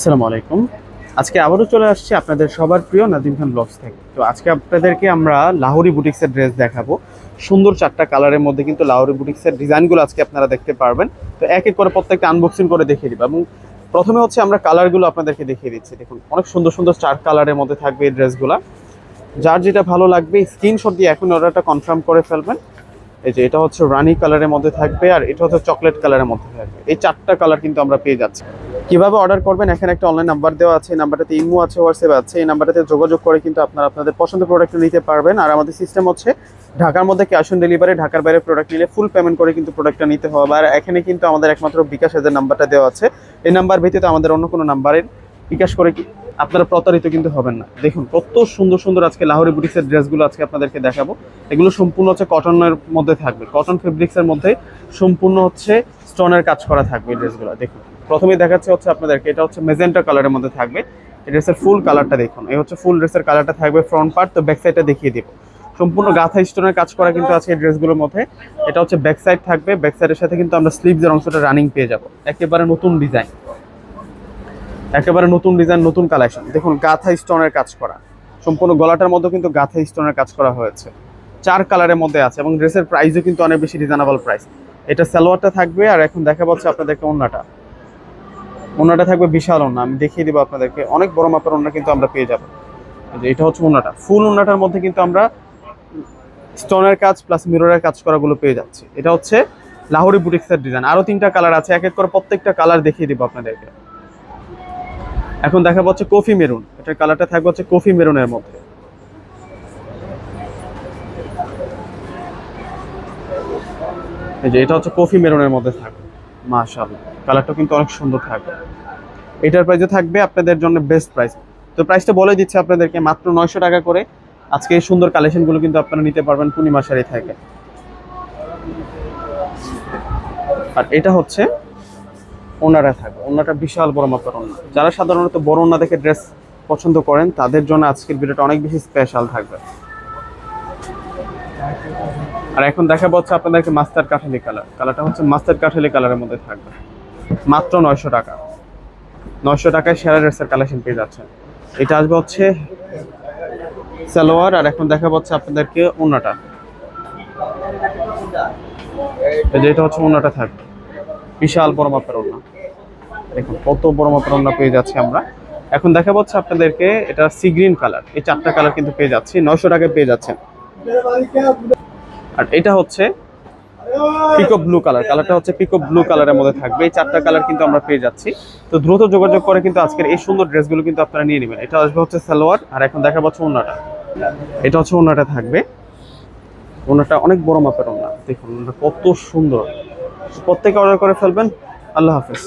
আসসালামু আলাইকুম। আজকে আবারও চলে আসছি আপনাদের সবার প্রিয় নাদিম খান ব্লগস থেকে। তো আজকে আপনাদেরকে আমরা লাহোরি বুটিক্সের ড্রেস দেখাবো। সুন্দর চারটা কালারের মধ্যে কিন্তু লাহোরি বুটিক্সের ডিজাইনগুলো আজকে আপনারা দেখতে পারবেন। তো এক এক করে প্রত্যেকটা আনবক্সিং করে দেখিয়ে দিব। এবং প্রথমে হচ্ছে আমরা কালারগুলো আপনাদেরকে দেখিয়ে দিচ্ছি। দেখুন, অনেক সুন্দর সুন্দর চার কালারের মধ্যে থাকবে এই ড্রেসগুলো যার যেটা ভালো লাগবে স্ক্রিনশট দিয়ে এখন অর্ডারটা কনফার্ম করে ফেলবেন। এই যে এটা হচ্ছে রানি কালারের মধ্যে থাকবে আর এটা হচ্ছে চকলেট কালারের মধ্যে থাকবে। এই চারটা কালার কিন্তু আমরা পেয়ে যাচ্ছি। কীভাবে অর্ডার করবেন? এখানে একটা অনলাইন নাম্বার দেওয়া আছে নাম্বারটাতে ইমো আছে হোয়াটসঅ্যাপ আছে, এই নাম্বারটাতে যোগাযোগ করে কিন্তু আপনারা আপনাদের পছন্দের প্রোডাক্ট নিতে পারবেন। আর আমাদের সিস্টেম হচ্ছে ঢাকার মধ্যে ক্যাশ অন ডেলিভারি ঢাকার বাইরে প্রোডাক্ট নিলে ফুল পেমেন্ট করে কিন্তু প্রোডাক্টটা নিতে হবে। আর এখানে কিন্তু আমাদের একমাত্র বিকাশ এদের নাম্বারটা দেওয়া আছে। এই নাম্বার ভিত্তিতে আমাদের অন্য কোনো নাম্বারের বিকাশ করে কি আপনারা প্রতারিত কিন্তু হবেন না। দেখুন, কত সুন্দর সুন্দর আজকে লাহোরি বুটিক্সের ড্রেসগুলো আজকে আপনাদেরকে দেখাবো। এগুলো সম্পূর্ণ হচ্ছে কটনের মধ্যে থাকবে। কটন ফেব্রিক্সের মধ্যে সম্পূর্ণ হচ্ছে স্টোনের কাজ করা থাকবে এই ড্রেসগুলো দেখুন। প্রথমেই দেখাচ্ছে হচ্ছে আপনাদেরকে, এটা হচ্ছে মেজেন্টা কালারের মধ্যে থাকবে। ড্রেসের ফুল কালারটা দেখুন। এই হচ্ছে ফুল ড্রেসের কালারটা থাকবে ফ্রন্ট পার্ট তো ব্যাক সাইডটা দেখিয়ে দিব। সম্পূর্ণ গাথা স্টোনের কাজ করা কিন্তু আছে এই ড্রেসগুলোর মধ্যে। এটা হচ্ছে ব্যাক সাইড থাকবে ব্যাক সাইডের সাথে কিন্তু আমরা স্লিভসের অংশটা রানিং পেয়ে যাব। একেবারে নতুন ডিজাইন একেবারে নতুন ডিজাইন নতুন কালেকশন দেখুন, গাথা স্টোনের কাজ করা। সম্পূর্ণ গলাটার মধ্যে কিন্তু গাথা স্টোনের কাজ করা হয়েছে। চার কালারের মধ্যে আছে এবং ড্রেসের প্রাইসও কিন্তু অনেক বেশি রিজনেবল প্রাইস এটা সালোয়ারটা থাকবে, আর এখন দেখা পাচ্ছে আপনাদেরকে ওন্নাটা। ওন্নাটা থাকবে বিশাল ওন্না আমি দেখিয়ে দিব আপনাদেরকে। অনেক বড় মাপের ওন্না কিন্তু আমরা পেয়ে যাব। এটা হচ্ছে ওনাটা। ফুল ওন্নাটার মধ্যে কিন্তু আমরা স্টোনের কাজ প্লাস মিররের কাজ করাগুলো পেয়ে যাচ্ছি। এটা হচ্ছে লাহোরি বুটিক্সের ডিজাইন। আরও তিনটা কালার আছে, এক এক করে প্রত্যেকটা কালার দেখিয়ে দিব আপনাদেরকে। এখন দেখা পাচ্ছে কফি মেরুন। এটার কালারটা থাকবে হচ্ছে কফি মেরুনের মধ্যে। এই যে এটা হচ্ছে কফি মেরুনের মধ্যে থাকবে। মাশাআল্লাহ। কালারটা কিন্তু অনেক সুন্দর থাকবে। এটার প্রাইসে থাকবে আপনাদের জন্য বেস্ট প্রাইস তো প্রাইসটা বলে দিচ্ছি আপনাদেরকে, মাত্র নয়শো টাকা করে। আজকে এই সুন্দর কালেকশনগুলো কিন্তু আপনারা নিতে পারবেন পূর্ণিমা শাড়ি থেকে। আর এটা হচ্ছে ওনারা থাকবে। ওনাটা বিশাল বড় মাপের ওনা। যারা সাধারণত বড় ওনা দেখে ড্রেস পছন্দ করেন, তাদের জন্য আজকের ভিডিওটা অনেক বেশি স্পেশাল থাকবে। আর এখন দেখা পাচ্ছে আপনাদেরকে মাস্টার কাঠালি কালার। কালারটা হচ্ছে মাস্টার কাঠালি কালারের মধ্যে থাকবে। মাত্র নয়শো টাকা। নয়শো টাকায় সেরা ড্রেসের কালেকশন পেয়ে যাচ্ছেন। এটা আসবে হচ্ছে সালোয়ার, আর এখন দেখা পাচ্ছে আপনাদেরকে ওনাটা এই যে এটা হচ্ছে ওনাটা থাকবে। বিশাল বড় মাপের ওড়না। দেখুন, কত বড় মাপের ওড়না পেয়ে যাচ্ছি আমরা। এখন দেখা পাচ্ছে আপনাদেরকে এটা সি গ্রিন কালার এই চারটা কালার কিন্তু পেয়ে যাচ্ছি। নয়শো টাকায় পেয়ে যাচ্ছেন। আর এটা হচ্ছে পিকো ব্লু কালার কালারটা হচ্ছে পিকো ব্লু কালারের মধ্যে থাকবে। এই চারটা কালার কিন্তু আমরা পেয়ে যাচ্ছি। তো দ্রুত যোগাযোগ করে কিন্তু আজকের এই সুন্দর ড্রেসগুলো কিন্তু আপনারা নিয়ে নেবেন। এটা আসবে হচ্ছে সালোয়ার, আর এখন দেখা পাচ্ছে ওনাটা এটা হচ্ছে ওনাটা থাকবে। ওনাটা অনেক বড় মাপের ওনা দেখুন ওনাটা কত সুন্দর। প্রত্যেকে অর্ডার করে ফেলবেন। আল্লাহ হাফেজ।